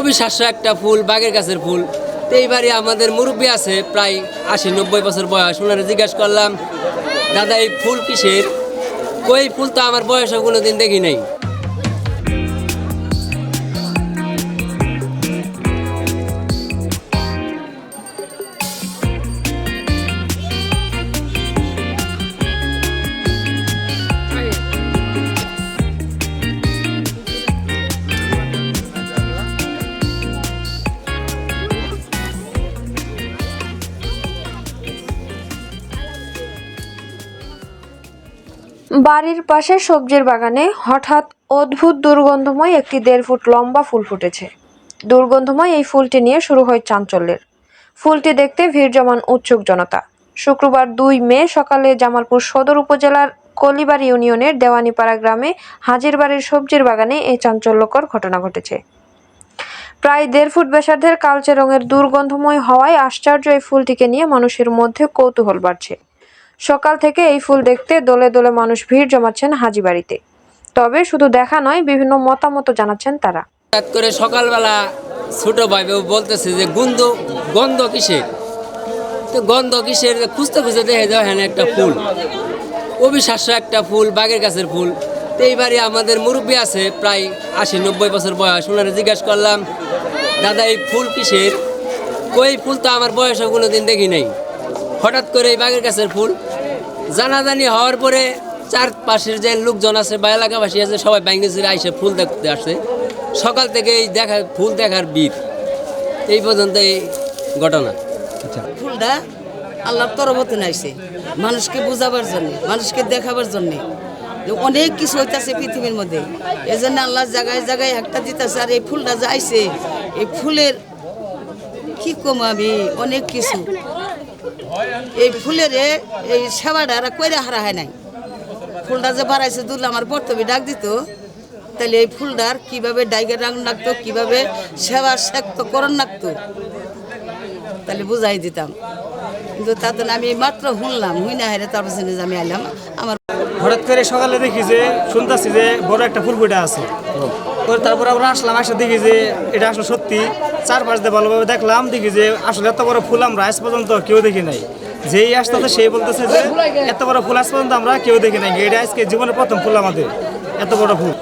অবিশ্বাস্য একটা ফুল, বাঘের গাছের ফুল। তো এইবারে আমাদের মুরব্বী আছে প্রায় আশি নব্বই বছর বয়স। ওনারা জিজ্ঞাসা করলাম, দাদা, এই ফুল কিসের? কই ফুল তো আমার বয়সে কোনো দিন দেখি নাই। বাড়ির পাশে সবজির বাগানে হঠাৎ অদ্ভুত দুর্গন্ধময় একটি দেড় ফুট লম্বা ফুল ফুটেছে। দুর্গন্ধময় এই ফুলটি নিয়ে শুরু হয় চাঞ্চল্যের। ফুলটি দেখতে ভিড় জমান উৎসুক জনতা। শুক্রবার দুই মে সকালে জামালপুর সদর উপজেলার কলিবাড়ি ইউনিয়নের দেওয়ানিপাড়া গ্রামে হাজির বাড়ির সবজির বাগানে এই চাঞ্চল্যকর ঘটনা ঘটেছে। প্রায় দেড় ফুট ব্যাসার্ধের কালচে রঙের দুর্গন্ধময় হওয়ায় আশ্চর্য এই ফুলটিকে নিয়ে মানুষের মধ্যে কৌতূহল বাড়ছে। সকাল থেকে এই ফুল দেখতে দলে দলে মানুষ ভিড় জমাচ্ছেন হাজিবাড়িতে তবে শুধু দেখা নয়, বিভিন্ন মতামত জানাচ্ছেন তারা। হঠাৎ করে সকালবেলা ছোট ভাই বলতেছে যে, গন্ধ গন্ধ কিসের? তো গন্ধ কিসের? খুঁজতে খুঁজতে দেখে যাও হ্যাঁ একটা ফুল, অবিশ্বাস্য একটা ফুল বাগের গাছের ফুল। তো এইবারে আমাদের মুরব্বী আছে, প্রায় আশি নব্বই বছর বয়স। ওনারা জিজ্ঞাসা করলাম, দাদা, এই ফুল কিসের? ওই ফুল তো আমার বয়সে কোনো দিন দেখি নাই। হঠাৎ করে এই বাগের গাছের ফুল জানাজানি হওয়ার পরে চারপাশের যে লোকজন আছে বা এলাকাবাসী আছে সবাই ব্যাঙ্গে জুড়ে আইসে ফুল দেখতে আসছে সকাল থেকে এই দেখা ফুল দেখার বীর এই পর্যন্ত এই ঘটনা। ফুলটা আল্লাহর তরবতে নাইছে। মানুষকে বোঝাবার জন্য মানুষকে দেখাবার জন্যে। অনেক কিছু হইতাছে পৃথিবীর মধ্যে। এই জন্য আল্লাহ জায়গায় জায়গায় একটা দিতেছে আর এই ফুলটা যে আইছে এই ফুলের কি কম আমি? অনেক কিছু। এই ফুলের এই সেবাটা আর কইরা হারা হয় নাই। ফুলটা যে বাড়াইছে দুল, আমার বর্তবি ডাক দিত তাহলে এই ফুলটার কীভাবে ডাইগে রাং লাগতো কীভাবে সেবা শেক্ত করণ লাগতো তাহলে বুঝাই দিতাম। কিন্তু তাতে আমি মাত্র শুনলাম, হুই না হেরে তারপর আমি আইলাম। আমার হঠাৎ করে সকালে দেখি যে, শুনতেছি যে বড় একটা ফুল ফুটে আছে। তারপর আমরা আসলাম আসে দেখি যে এটা আসলে সত্যি। চারপাশ দিয়ে ভালোভাবে দেখলাম দেখি যে আসলে এত বড় ফুল আমরা আজ পর্যন্ত কেউ দেখি নাই। যেই আসতেছে সেই বলতেছে যে এত বড় ফুল আজ পর্যন্ত আমরা কেউ দেখি নাই এটা আজকে জীবনের প্রথম ফুল আমাদের এত বড় ফুল।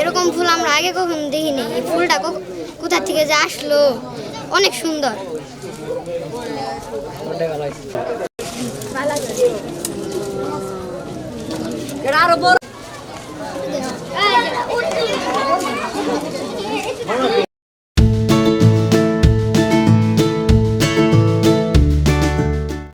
এরকম ফুল আমরা আগে কখনো দেখিনি। এই ফুলটা কোথা থেকে যে আসলো অনেক সুন্দর। 私たちがいるのに、いるのに!